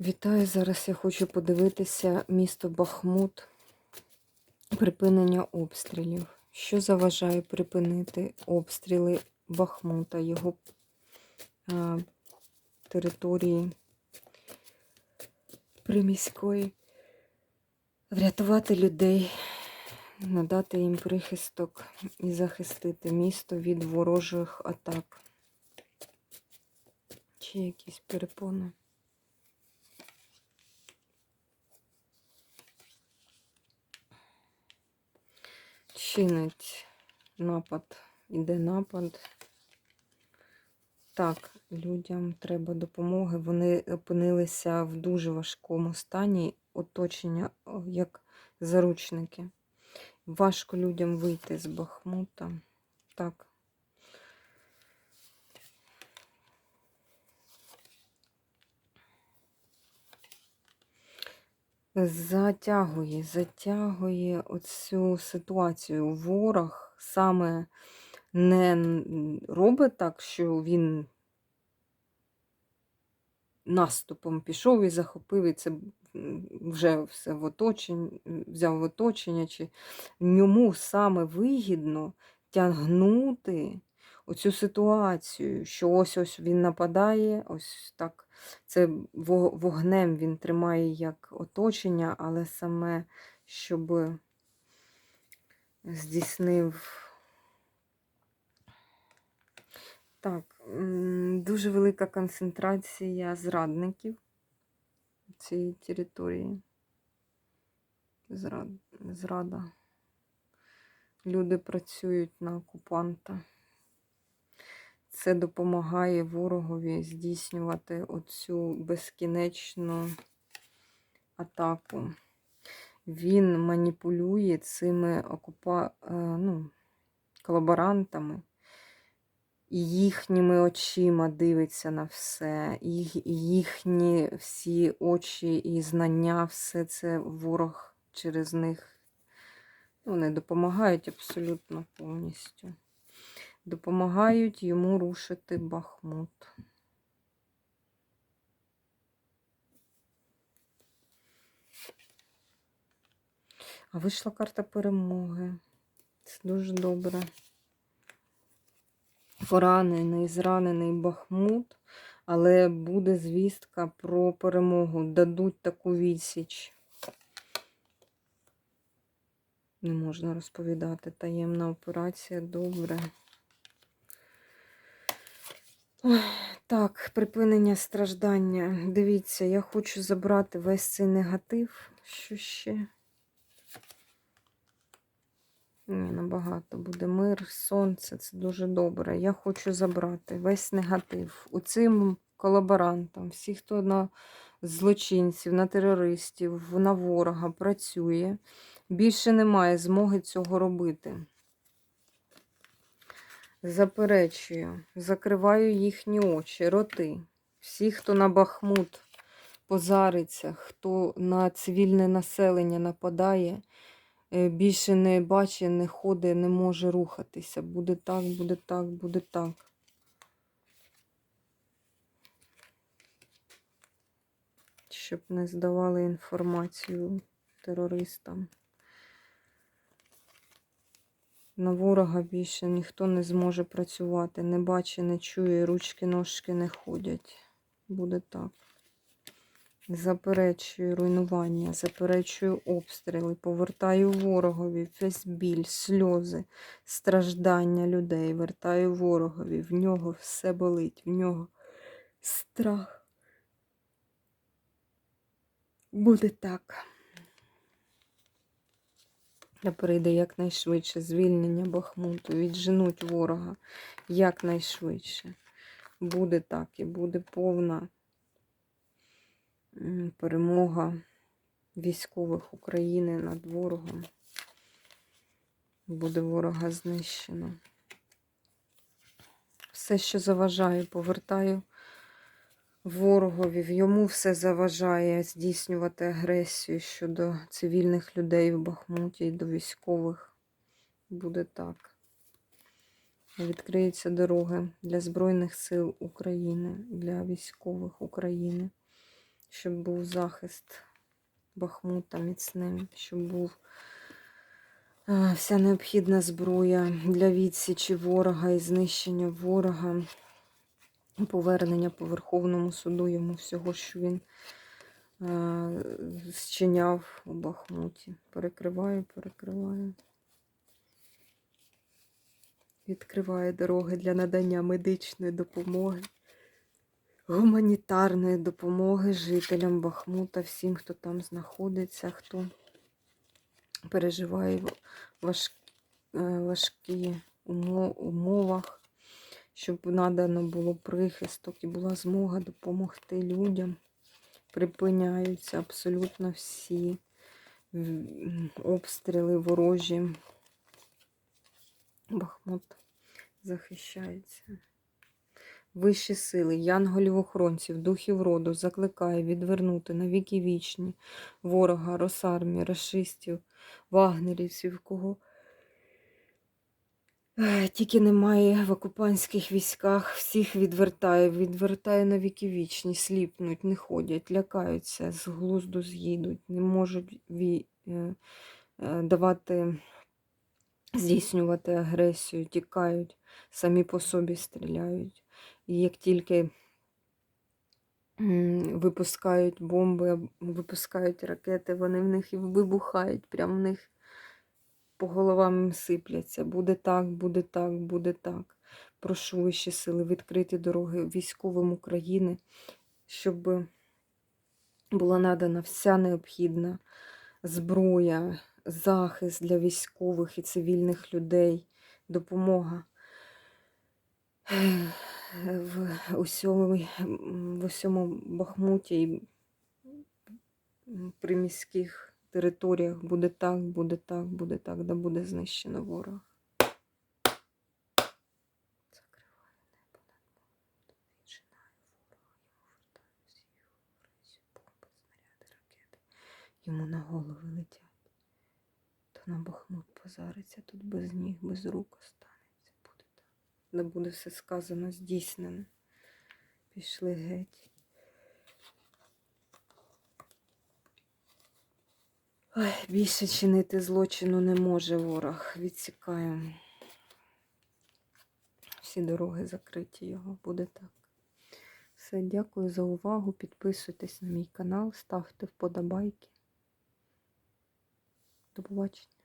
Вітаю! Зараз я хочу подивитися місто Бахмут. Припинення обстрілів. Що заважає припинити обстріли Бахмута, його а, території приміської? Врятувати людей, надати їм прихисток і захистити місто від ворожих атак. Чи якісь перепони? Чинить напад, іде напад. Так, людям треба допомоги. Вони опинилися в дуже важкому стані, оточення, як заручники. Важко людям вийти з Бахмута. Так. Затягує, затягує оцю ситуацію. Ворог саме не робить так, що він наступом пішов і захопив, і це вже все в оточенні, взяв в оточення, чи йому саме вигідно тягнути оцю ситуацію, що ось ось він нападає, ось так. Це вогнем він тримає як оточення, але саме щоб здійснив. Так, дуже велика концентрація зрадників цієї території. Зрада. Люди працюють на окупанта. Це допомагає ворогові здійснювати оцю безкінечну атаку. Він маніпулює цими окупа... е, ну, колаборантами і їхніми очима дивиться на все, їх, їхні всі очі і знання, все це ворог через них ну, вони допомагають абсолютно повністю. Допомагають йому рушити Бахмут. А вийшла карта перемоги. Це дуже добре. Поранений, зранений Бахмут, але буде звістка про перемогу. Дадуть таку відсіч. Не можна розповідати. Таємна операція, добре. Так, припинення страждання. Дивіться, я хочу забрати весь цей негатив. Що ще? Ні, набагато буде мир, сонце, це дуже добре. Я хочу забрати весь негатив. У цим колаборантам, всі, хто на злочинців, на терористів, на ворога працює, більше немає змоги цього робити. Заперечую, закриваю їхні очі, роти. Всі, хто на Бахмут позариться, хто на цивільне населення нападає, е, більше не бачить, не ходить, не може рухатися. Буде так, буде так, буде так. Щоб не здавали інформацію терористам. На ворога більше ніхто не зможе працювати, не бачить, не чує, ручки, ножки не ходять. Буде так. Заперечую руйнування, заперечую обстріли, повертаю ворогові весь біль, сльози, страждання людей. Вертаю ворогові. В нього все болить, в нього страх. Буде так. Я перейде якнайшвидше звільнення Бахмуту, відженуть ворога якнайшвидше. Буде так і буде повна перемога військових України над ворогом. Буде ворога знищено. Все, що заважає, повертаю ворогові. Йому все заважає здійснювати агресію щодо цивільних людей в Бахмуті і до військових. Буде так. Відкриються дороги для Збройних сил України, для військових України, щоб був захист Бахмута міцним, щоб був е, вся необхідна зброя для відсічі ворога і знищення ворога, повернення по Верховному суду йому всього, що він е, зчиняв у Бахмуті. Перекриваю, перекриваю. Відкриває дороги для надання медичної допомоги, гуманітарної допомоги жителям Бахмута, всім, хто там знаходиться, хто переживає е, важкі умо- умовах, щоб надано було прихисток і була змога допомогти людям. Припиняються абсолютно всі обстріли ворожі. Бахмут захищається. Вищі сили, янголів-охоронців, духів роду закликає відвернути на віки вічні ворога, росармії, расистів, вагнерівців, кого тільки немає в окупантських військах, всіх відвертає, відвертає на віки вічні, сліпнуть, не ходять, лякаються, з глузду з'їдуть, не можуть ві, е, е, давати здійснювати агресію, тікають, самі по собі стріляють. І як тільки випускають бомби, випускають ракети, вони в них і вибухають, прямо в них по головам сипляться. Буде так, буде так, буде так. Прошу вищі сили відкрити дороги військовим України, щоб була надана вся необхідна зброя, захист для військових і цивільних людей, допомога в усьому, в усьому Бахмуті і приміських територіях буде так, буде так, буде так, да буде знищено ворог. Йому на голови летять. То на Бахмут позариться, тут без ніг, без рук останеться. Буде так. Не буде все сказано, здійснено. Пішли геть. Ой, більше чинити злочину не може ворог. Відсікаю. Всі дороги закриті його. Буде так. Все, дякую за увагу. Підписуйтесь на мій канал, ставте вподобайки. До побачення.